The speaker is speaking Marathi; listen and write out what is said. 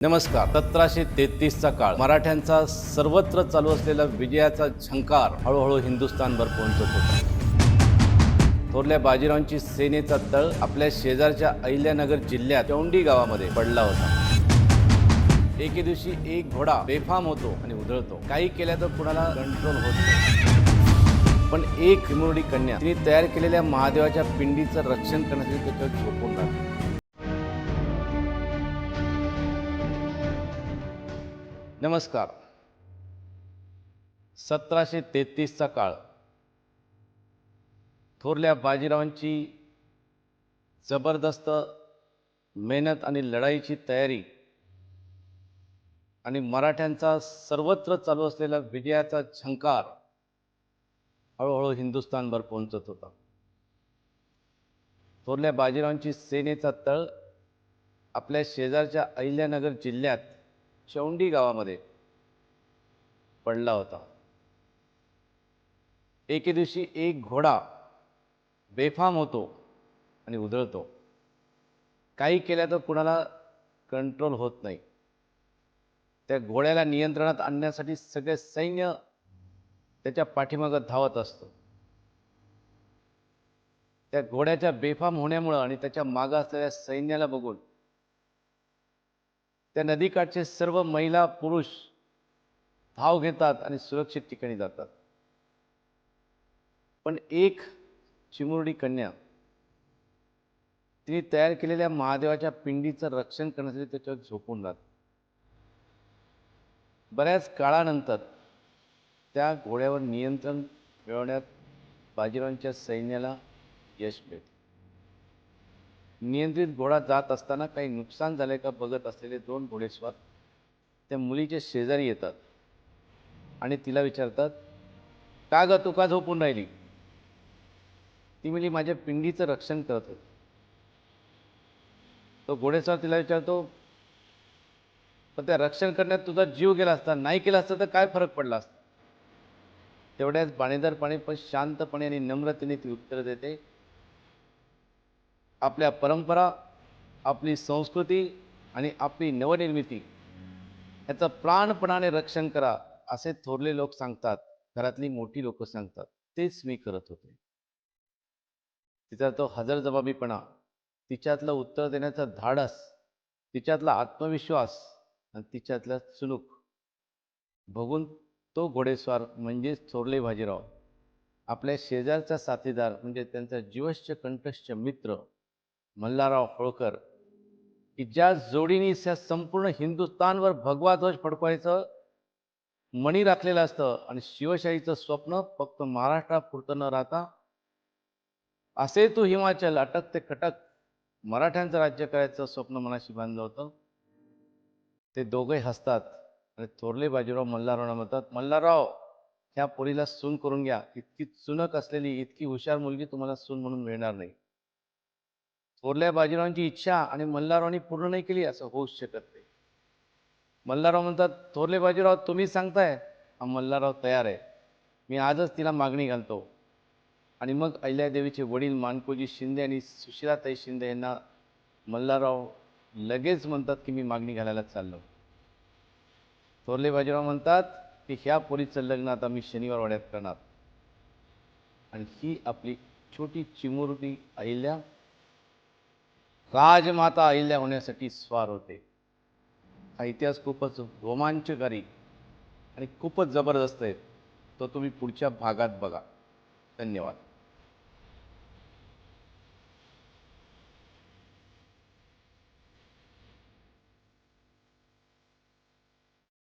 नमस्कार. सतराशे तेहतीसचा काळ. मराठ्यांचा सर्वत्र चालू असलेला विजयाचा झंकार हळूहळू हिंदुस्थानभर पोहोचत होता. थोरल्या बाजीरावांची सेनेचा तळ आपल्या शेजारच्या अहिल्यानगर जिल्ह्यात चौंडी गावामध्ये पडला होता. एके दिवशी एक घोडा बेफाम होतो आणि उधळतो. काही केल्या तर कुणाला कंट्रोल होत नाही. पण एक हिमुरडी कन्या तिने तयार केलेल्या महादेवाच्या पिंडीचं रक्षण करण्यासाठी त्याच्यावर झोपून राहतो नमस्कार. सतराशे तेहतीसचा काळ. थोरल्या बाजीरावांची जबरदस्त मेहनत आणि लढाईची तयारी आणि मराठ्यांचा सर्वत्र चालू असलेला विजयाचा झंकार हळूहळू हिंदुस्थानभर पोहोचत होता. थोरल्या बाजीरावांची सेनेचा तळ आपल्या शेजारच्या अहिल्यानगर जिल्ह्यात चौंडी गावामध्ये पडला होता. एके दिवशी एक घोडा बेफाम होतो आणि उधळतो. काही केल्या तर कुणाला कंट्रोल होत नाही. त्या घोड्याला नियंत्रणात आणण्यासाठी सगळे सैन्य त्याच्या पाठीमागं धावत असतो. त्या घोड्याच्या बेफाम होण्यामुळं आणि त्याच्या मागं असलेल्या सैन्याला बघून त्या नदीकाठचे सर्व महिला पुरुष धाव घेतात आणि सुरक्षित ठिकाणी जातात. पण एक चिमुरडी कन्या तिने तयार केलेल्या महादेवाच्या पिंडीचं रक्षण करण्यासाठी त्याच्यावर झोपून जात बऱ्याच काळानंतर त्या घोड्यावर नियंत्रण मिळवण्यात बाजीरावांच्या सैन्याला यश मिळते. नियंत्रित घोडा जात असताना काही नुकसान झालंय का बघत असलेले दोन घोडेस्वार त्या मुलीच्या शेजारी येतात आणि तिला विचारतात का ग तू का झोपून राहिली? ती मुली माझ्या पिंडीचं रक्षण करत होती. तो घोडेस्वार तिला विचारतो पण त्या रक्षण करण्यात तुझा जीव गेला असता नाही केला असता तर काय फरक पडला असता? तेवढ्याच बाणेदारपणे पण शांतपणे आणि नम्रतेने ती उत्तर देते आपल्या परंपरा आपली संस्कृती आणि आपली नवनिर्मिती याचं प्राणपणाने रक्षण करा असे थोरले लोक सांगतात. घरातली मोठी लोक सांगतात. तेच मी करत होते. तिचा तो हजरजबाबीपणा तिच्यातलं उत्तर देण्याचा धाडस तिच्यातला आत्मविश्वास आणि तिच्यातला सुलूक. बघून तो घोडेस्वार म्हणजेच थोरले बाजीराव आपल्या शेजारचा साथीदार म्हणजे त्यांचा जीवश्च कंठश्च मित्र मल्हारराव होळकर की ज्या जोडीने त्या संपूर्ण हिंदुस्थानवर भगवा ध्वज फडकवायचं मणी राखलेलं असतं आणि शिवशाहीचं स्वप्न फक्त महाराष्ट्रापुरतं न राहता असे तू हिमाचल अटक ते कटक मराठ्यांचं राज्य करायचं स्वप्न मनाशी बांधलं होतं. ते दोघे हसतात आणि थोरले बाजीराव मल्हाररावना म्हणतात मल्हारराव ह्या पोरीला सून करून घ्या. इतकी चुनक असलेली इतकी हुशार मुलगी तुम्हाला सून म्हणून मिळणार नाही. थोरल्या बाजीरावांची इच्छा आणि मल्हाररावांनी पूर्ण नाही केली असं होऊच शकत नाही. मल्हारराव म्हणतात थोरले बाजीराव तुम्ही सांगताय हा मल्हारराव तयार आहे. मी आजच तिला मागणी घालतो. आणि मग अहिल्यादेवीचे वडील मानकोजी शिंदे आणि सुशिलाताई शिंदे यांना मल्हारराव लगेच म्हणतात की मी मागणी घालायला चाललो. थोरले बाजीराव म्हणतात की ह्या पोरीचं लग्न आता मी शनिवार वाड्यात करणार. आणि ही आपली छोटी चिमुरडी अहिल्या राजमाता अहिल्या होण्यासाठी स्वार होते. हा इतिहास खूपच रोमांचकारी आणि खूपच जबरदस्त आहे. तो तुम्ही पुढच्या भागात बघा. धन्यवाद.